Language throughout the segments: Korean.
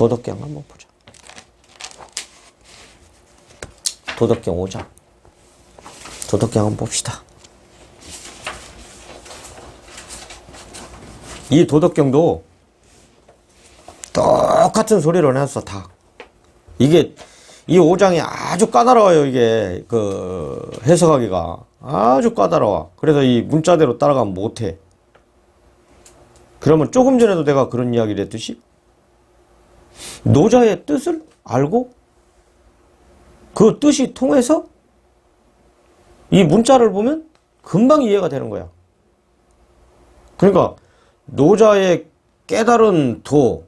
도덕경 한번 보자. 도덕경 5장. 도덕경 한번 봅시다. 이 도덕경도 똑같은 소리를 해놨어, 다. 이게, 이 5장이 아주 까다로워요, 이게, 그, 해석하기가. 아주 까다로워. 그래서 이 문자대로 따라가면 못해. 그러면 조금 전에도 내가 그런 이야기를 했듯이, 노자의 뜻을 알고, 그 뜻이 통해서, 이 문자를 보면 금방 이해가 되는 거야. 그러니까, 노자의 깨달은 도,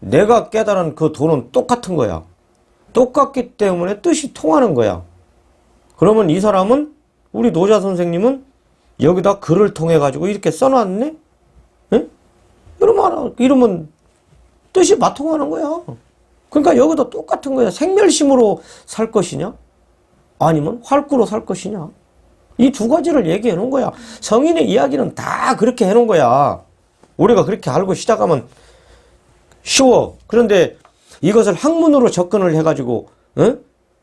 내가 깨달은 그 도는 똑같은 거야. 똑같기 때문에 뜻이 통하는 거야. 그러면 이 사람은 우리 노자 선생님은 여기다 글을 통해 가지고 이렇게 써놨네. 예? 이러면 이러면 뜻이 맞통하는 거야. 그러니까 여기도 똑같은 거야. 생멸심으로 살 것이냐? 아니면 활구로 살 것이냐? 이 두 가지를 얘기해 놓은 거야. 성인의 이야기는 다 그렇게 해 놓은 거야. 우리가 그렇게 알고 시작하면 쉬워. 그런데 이것을 학문으로 접근을 해가지고, 어?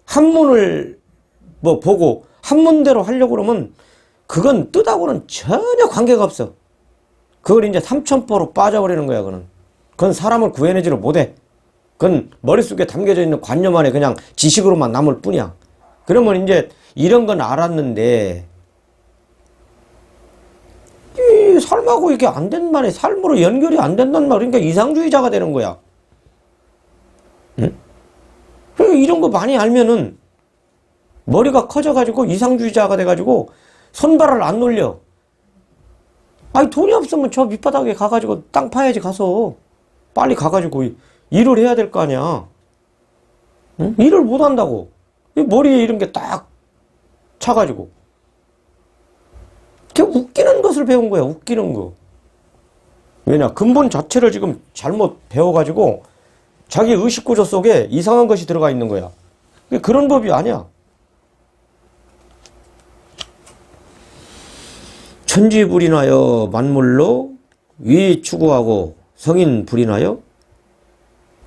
한문을 뭐 보고 한문대로 하려고 그러면 그건 뜻하고는 전혀 관계가 없어. 그걸 이제 삼천포로 빠져버리는 거야, 그는. 그건 사람을 구해내지를 못해. 그건 머릿속에 담겨져 있는 관념 안에 그냥 지식으로만 남을 뿐이야. 그러면 이제 이런 건 알았는데, 이 삶하고 이게 안 된 말에 삶으로 연결이 안 된단 말이야. 그러니까 이상주의자가 되는 거야. 응? 그러니까 이런 거 많이 알면은 머리가 커져가지고 이상주의자가 돼가지고 손발을 안 놀려. 아니 돈이 없으면 저 밑바닥에 가가지고 땅 파야지 가서 빨리 가가지고 일을 해야 될 거 아니야. 응? 일을 못 한다고. 이 머리에 이런 게 딱 차가지고. 그 웃기는 것을 배운 거야, 웃기는 거. 왜냐, 근본 자체를 지금 잘못 배워가지고 자기 의식구조 속에 이상한 것이 들어가 있는 거야. 그런 법이 아니야. 천지불인하여 만물로 위 추구하고 성인 불인하여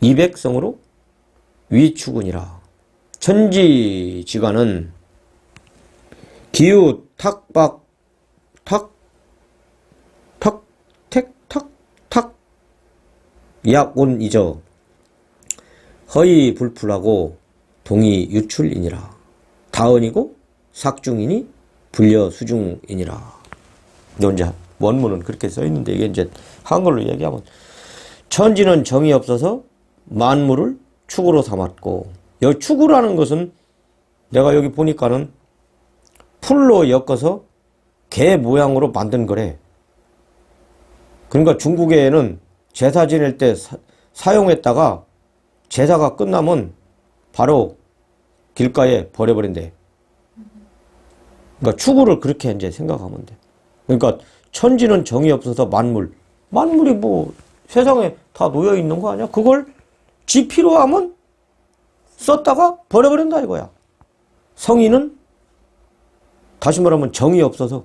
이백성으로 위 추구니라. 천지지간은 기후 탁박 탁, 탁, 택, 탁, 탁, 약온 이저, 허이 불풀하고 동이 유출이니라. 다언이고 삭중이니 불려 수중이니라. 이제 원문은 그렇게 써 있는데 이게 이제 한글로 얘기하면 천지는 정이 없어서 만물을 축으로 삼았고 여기 축으라는 것은 내가 여기 보니까는 풀로 엮어서 개 모양으로 만든 거래. 그러니까 중국에는 제사 지낼 때 사, 용했다가 제사가 끝나면 바로 길가에 버려버린대. 그러니까 추구를 그렇게 이제 생각하면 돼. 그러니까 천지는 정이 없어서 만물. 만물이 뭐 세상에 다 놓여 있는 거 아니야? 그걸 지 필요하면 썼다가 버려버린다 이거야. 성인은 다시 말하면 정이 없어서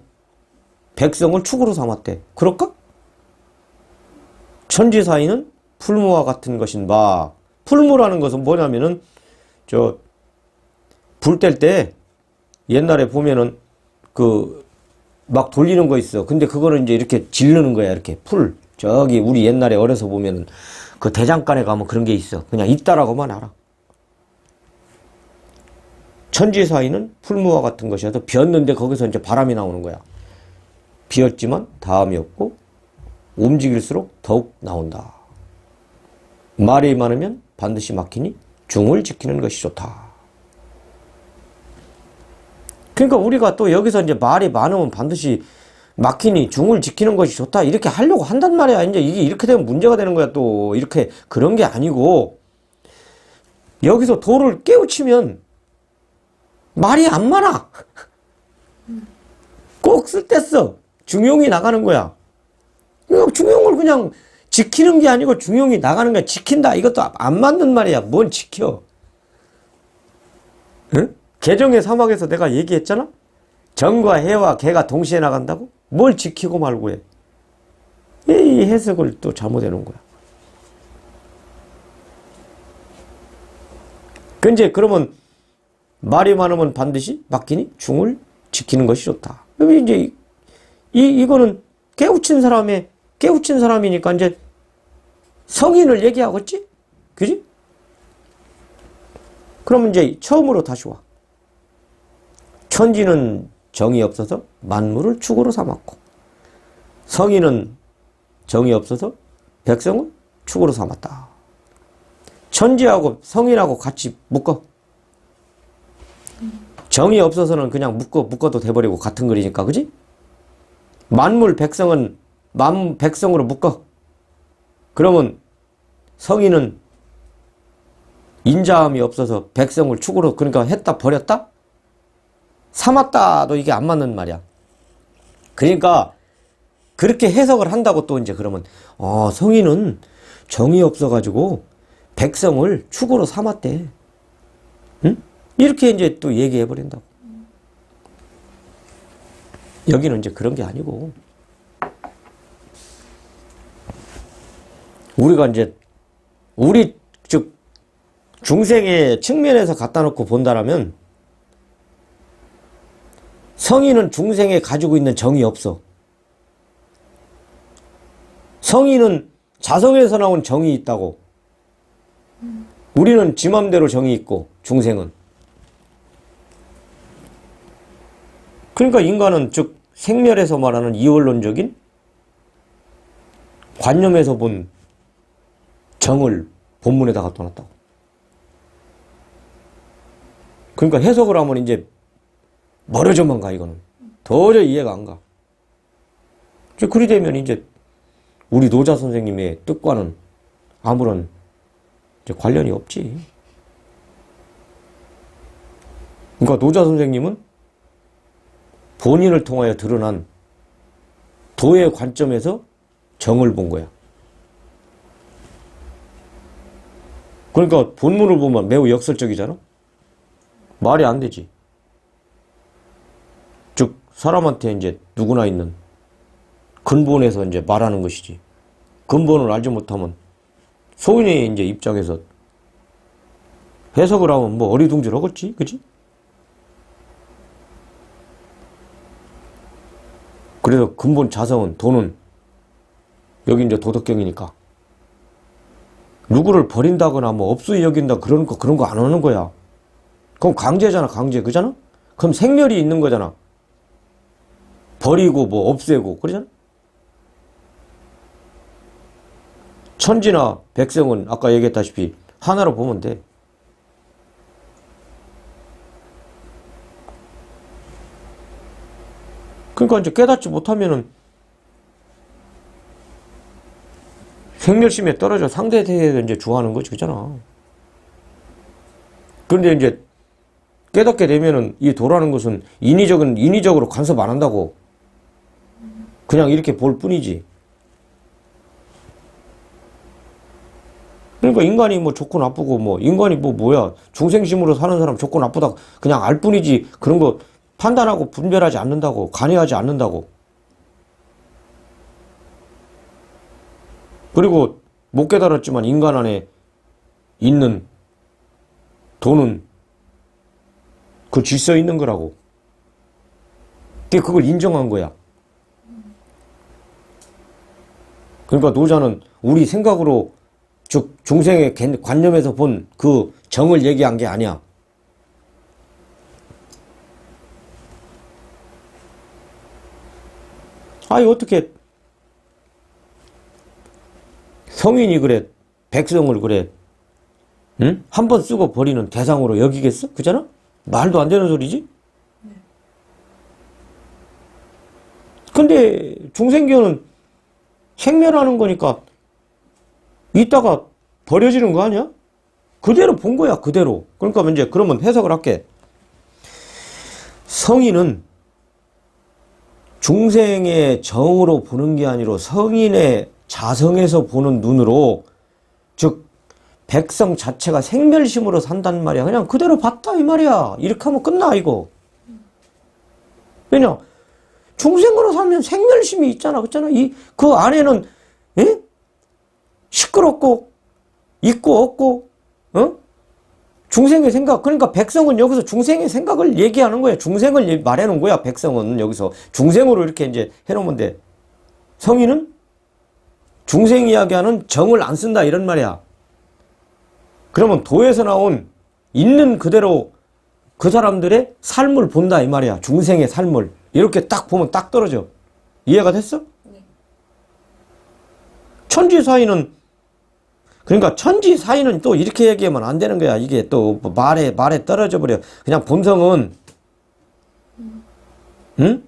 백성을 축으로 삼았대. 그럴까? 천지사이는 풀무와 같은 것인 바. 풀무라는 것은 뭐냐면은 저 불 뗄 때 옛날에 보면은 그 막 돌리는 거 있어. 근데 그거를 이제 이렇게 질르는 거야. 이렇게 풀. 저기 우리 옛날에 어려서 보면은 그 대장간에 가면 그런 게 있어. 그냥 있다라고만 알아. 천지 사이는 풀무와 같은 것이어서 비었는데 거기서 이제 바람이 나오는 거야. 비었지만 다음이 없고 움직일수록 더욱 나온다. 말이 많으면 반드시 막히니 중을 지키는 것이 좋다. 그러니까 우리가 또 여기서 이제 말이 많으면 반드시 막히니 중을 지키는 것이 좋다. 이렇게 하려고 한단 말이야. 이제 이게 이렇게 되면 문제가 되는 거야. 또 이렇게 그런 게 아니고 여기서 도를 깨우치면 말이 안 많아. 꼭 쓸 때 써. 중용이 나가는 거야. 중용을 그냥 지키는 게 아니고 중용이 나가는 거야. 지킨다. 이것도 안 맞는 말이야. 뭔 지켜. 응? 개정의 사막에서 내가 얘기했잖아? 정과 해와 개가 동시에 나간다고? 뭘 지키고 말고 해. 이 해석을 또 잘못해 놓은 거야. 그 이제 그러면 말이 많으면 반드시 맡기니 중을 지키는 것이 좋다. 그럼 이제 이, 이 이거는 깨우친 사람의 깨우친 사람이니까 이제 성인을 얘기하겠지? 그지? 그럼 이제 처음으로 다시 와. 천지는 정이 없어서 만물을 축으로 삼았고 성인은 정이 없어서 백성은 축으로 삼았다. 천지하고 성인하고 같이 묶어. 정이 없어서는 그냥 묶어 묶어도 돼버리고 같은 거리니까 그지? 만물 백성은 만 백성으로 묶어. 그러면 성인은 인자함이 없어서 백성을 축으로 그러니까 했다 버렸다? 삼았다도 이게 안 맞는 말이야. 그러니까 그렇게 해석을 한다고 또 이제 그러면 어 성인은 정이 없어가지고 백성을 축으로 삼았대. 응? 이렇게 이제 또 얘기해 버린다고. 여기는 이제 그런 게 아니고 우리가 이제 우리 즉 중생의 측면에서 갖다 놓고 본다라면 성인은 중생에 가지고 있는 정이 없어. 성인은 자성에서 나온 정이 있다고. 우리는 지 맘대로 정이 있고 중생은. 그러니까 인간은 즉 생멸에서 말하는 이원론적인 관념에서 본 정을 본문에다 갖다 놨다고. 그러니까 해석을 하면 이제 멀어져만 가 이거는 도저히 이해가 안 가. 이제 그리 되면 이제 우리 노자 선생님의 뜻과는 아무런 이제 관련이 없지. 그러니까 노자 선생님은 본인을 통하여 드러난 도의 관점에서 정을 본 거야. 그러니까 본문을 보면 매우 역설적이잖아. 말이 안 되지. 즉 사람한테 이제 누구나 있는 근본에서 이제 말하는 것이지. 근본을 알지 못하면 소인의 이제 입장에서 해석을 하면 뭐 어리둥절 하겠지, 그지? 그래서 근본 자성은 돈은 여기 이제 도덕경이니까 누구를 버린다거나 뭐 업수히 여긴다 그런 거 그런 거 안 하는 거야. 그럼 강제잖아, 강제 그잖아? 그럼 생멸이 있는 거잖아. 버리고 뭐 없애고 그러잖아. 천지나 백성은 아까 얘기했다시피 하나로 보면 돼. 그러니까 이제 깨닫지 못하면은 생멸심에 떨어져 상대에 대해 이제 주하는 거지, 그잖아. 그런데 이제 깨닫게 되면은 이 도라는 것은 인위적인, 인위적으로 간섭 안 한다고. 그냥 이렇게 볼 뿐이지. 그러니까 인간이 뭐 좋고 나쁘고 뭐 인간이 뭐 뭐야. 중생심으로 사는 사람 좋고 나쁘다 그냥 알 뿐이지. 그런 거 판단하고 분별하지 않는다고 간회하지 않는다고. 그리고 못 깨달았지만 인간 안에 있는 돈은 그 질서에 있는 거라고. 근데 그걸 인정한 거야 그러니까 노자는 우리 생각으로 즉 중생의 개- 관념에서 본 그 정을 얘기한 게 아니야. 아니 어떻게 성인이 그래 백성을 그래 응? 한 번 쓰고 버리는 대상으로 여기겠어? 그잖아? 말도 안 되는 소리지? 근데 중생교는 생멸하는 거니까 이따가 버려지는 거 아니야? 그대로 본 거야, 그대로. 그러니까 이제 그러면 해석을 할게. 성인은 중생의 정으로 보는 게 아니라 성인의 자성에서 보는 눈으로 즉 백성 자체가 생멸심으로 산단 말이야. 그냥 그대로 봤다 이 말이야. 이렇게 하면 끝나 이거. 왜냐? 중생으로 살면 생멸심이 있잖아. 그렇잖아. 이 그 안에는 예? 시끄럽고 있고 없고 어? 중생의 생각 그러니까 백성은 여기서 중생의 생각을 얘기하는 거야 중생을 얘- 말해놓은 거야 백성은 여기서 중생으로 이렇게 이제 해놓으면 돼 성인은 중생 이야기하는 정을 안 쓴다 이런 말이야 그러면 도에서 나온 있는 그대로 그 사람들의 삶을 본다 이 말이야 중생의 삶을 이렇게 딱 보면 딱 떨어져 이해가 됐어? 천지 사이는 그러니까 천지 사이는 또 이렇게 얘기하면 안 되는 거야. 이게 또 말에 말에 떨어져 버려. 그냥 본성은 응?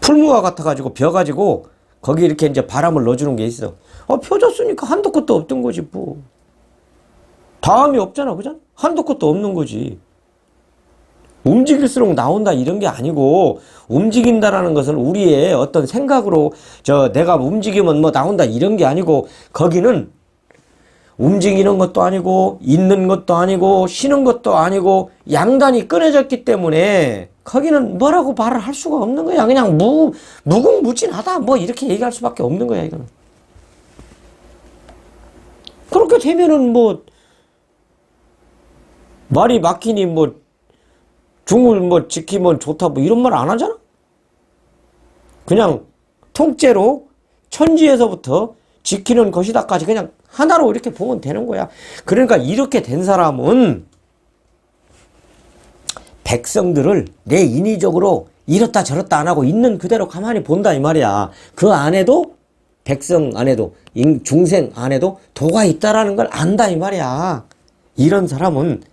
풀무와 같아 가지고 벼 가지고 거기 이렇게 이제 바람을 넣어 주는 게 있어. 어 펴졌으니까 한도 끝도 없던 거지 뭐. 다음이 없잖아, 그죠? 한도 끝도 없는 거지. 움직일수록 나온다 이런 게 아니고 움직인다라는 것은 우리의 어떤 생각으로 저 내가 움직이면 뭐 나온다 이런 게 아니고 거기는 움직이는 것도 아니고 있는 것도 아니고 쉬는 것도 아니고 양단이 끊어졌기 때문에 거기는 뭐라고 말을 할 수가 없는 거야. 그냥 무 무궁무진하다 뭐 이렇게 얘기할 수밖에 없는 거야 이거는. 그렇게 되면은 뭐 말이 막히니 뭐 중을 뭐 지키면 좋다 뭐 이런 말 안 하잖아. 그냥 통째로 천지에서부터 지키는 것이다까지 그냥 하나로 이렇게 보면 되는 거야. 그러니까 이렇게 된 사람은 백성들을 내 인위적으로 이렇다 저렇다 안 하고 있는 그대로 가만히 본다 이 말이야. 그 안에도 백성 안에도 인- 중생 안에도 도가 있다라는 걸 안다 이 말이야. 이런 사람은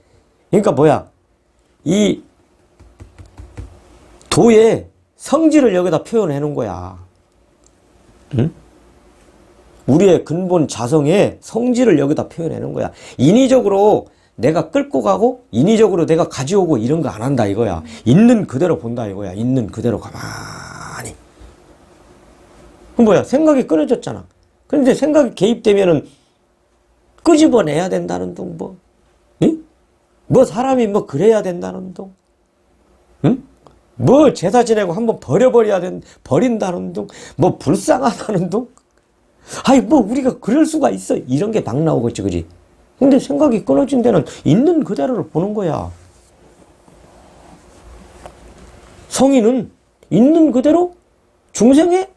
그러니까 뭐야? 이 도의 성질을 여기다 표현해 놓은 거야. 응? 우리의 근본 자성의 성질을 여기다 표현해 놓은 거야. 인위적으로 내가 끌고 가고 인위적으로 내가 가져오고 이런 거 안 한다 이거야. 있는 그대로 본다 이거야. 있는 그대로 가만히. 그럼 뭐야? 생각이 끊어졌잖아. 근데 생각이 개입되면은 끄집어내야 된다는 둥 뭐. 응? 뭐 사람이 뭐 그래야 된다는 둥. 응? 뭐 제사 지내고 한번 버려버려야 된 버린다는 둥, 뭐 불쌍하다는 둥. 아이 뭐 우리가 그럴 수가 있어 이런 게 막 나오겠지 그지? 근데 생각이 끊어진 데는 있는 그대로를 보는 거야. 성인은 있는 그대로 중생의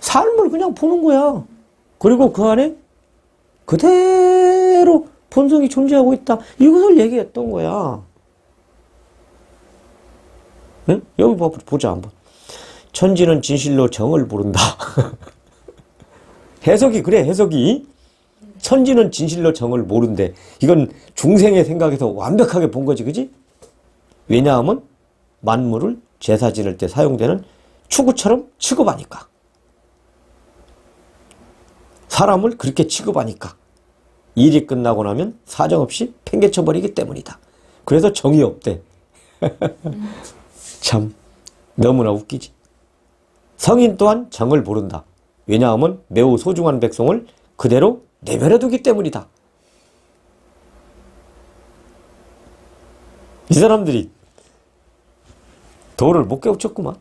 삶을 그냥 보는 거야. 그리고 그 안에 그대로 본성이 존재하고 있다. 이것을 얘기했던 거야. 응? 여기 봐, 보자 한번. 천지는 진실로 정을 부른다. 해석이 그래 해석이. 천지는 진실로 정을 모른대. 이건 중생의 생각에서 완벽하게 본 거지, 그지? 왜냐하면 만물을 제사 지낼 때 사용되는 추구처럼 취급하니까. 사람을 그렇게 취급하니까. 일이 끝나고 나면 사정없이 팽개쳐 버리기 때문이다. 그래서 정이 없대. 참 너무나 웃기지. 성인 또한 정을 모른다. 왜냐하면 매우 소중한 백성을 그대로 내버려 두기 때문이다. 이 사람들이 도를 못 깨우쳤구만.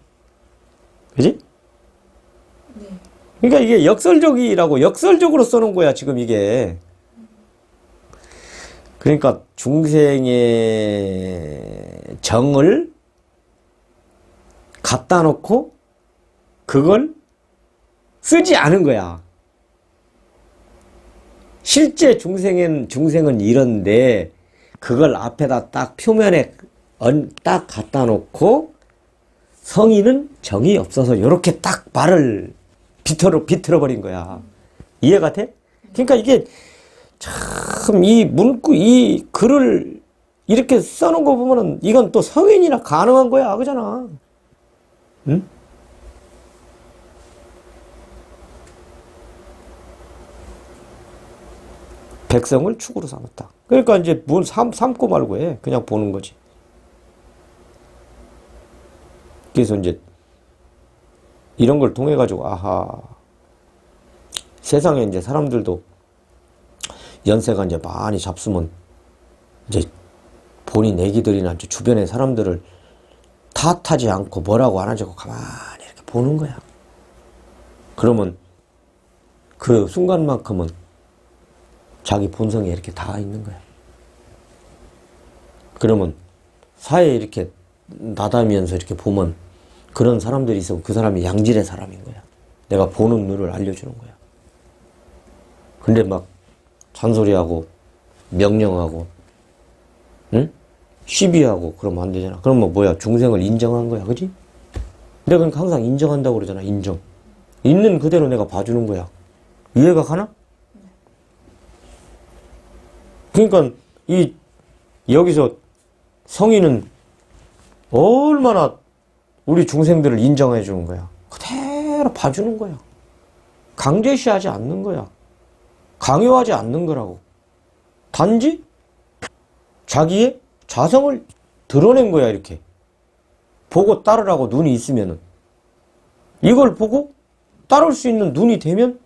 그지? 그러니까 이게 역설적이라고 역설적으로 써놓은 거야 지금 이게. 그러니까 중생의 정을 갖다 놓고 그걸 쓰지 않은 거야. 실제 중생은 중생은 이런데 그걸 앞에다 딱 표면에 얹- 딱 갖다 놓고 성인은 정이 없어서 이렇게 딱 말을 비틀어 비틀어 버린 거야. 이해가 돼? 그러니까 이게 참 이 문구 이 글을 이렇게 써놓은 거 보면은 이건 또 성인이나 가능한 거야, 그잖아. 응? 백성을 축으로 삼았다. 그러니까 이제 뭘 삼, 삼고 말고 해. 그냥 보는 거지. 그래서 이제 이런 걸 통해 가지고 아하 세상에 이제 사람들도 연세가 이제 많이 잡수면 이제 본인 애기들이나 주변의 사람들을 탓하지 않고 뭐라고 안 하고 가만히 이렇게 보는 거야. 그러면 그 순간만큼은 자기 본성에 이렇게 다 있는 거야. 그러면 사회에 이렇게 나다면서 이렇게 보면 그런 사람들이 있으면 그 사람이 양질의 사람인 거야. 내가 보는 눈을 알려주는 거야. 근데 막 잔소리하고 명령하고 응? 시비하고 그러면 안 되잖아. 그러면 뭐야 중생을 인정한 거야, 그지? 내가 그러니까 항상 인정한다고 그러잖아, 인정. 있는 그대로 내가 봐주는 거야. 이해가 가나? 그러니까 이 여기서 성인은 얼마나 우리 중생들을 인정해 주는 거야. 그대로 봐주는 거야. 강제시하지 않는 거야. 강요하지 않는 거라고. 단지 자기의 자성을 드러낸 거야, 이렇게. 보고 따르라고 눈이 있으면은. 이걸 보고 따를 수 있는 눈이 되면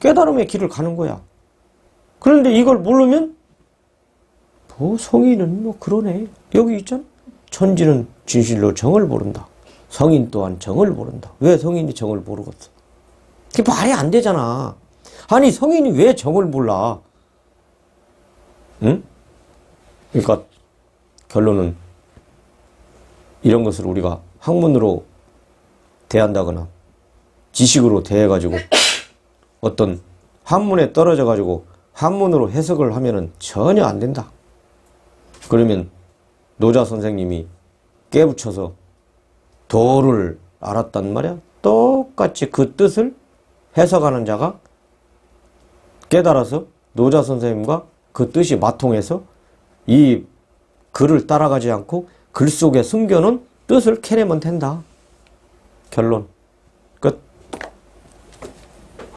깨달음의 길을 가는 거야. 그런데 이걸 모르면 뭐 성인은 뭐 그러네. 여기 있잖아. 천지는 진실로 정을 모른다. 성인 또한 정을 모른다. 왜 성인이 정을 모르겠어? 그게 말이 안 되잖아. 아니 성인이 왜 정을 몰라? 응? 그러니까 결론은 이런 것을 우리가 학문으로 대한다거나 지식으로 대해가지고 어떤 한문에 떨어져가지고 한문으로 해석을 하면은 전혀 안 된다. 그러면 노자 선생님이 깨부쳐서 도를 알았단 말이야. 똑같이 그 뜻을 해석하는 자가 깨달아서 노자 선생님과 그 뜻이 마통해서 이 글을 따라가지 않고 글 속에 숨겨놓은 뜻을 캐내면 된다. 결론.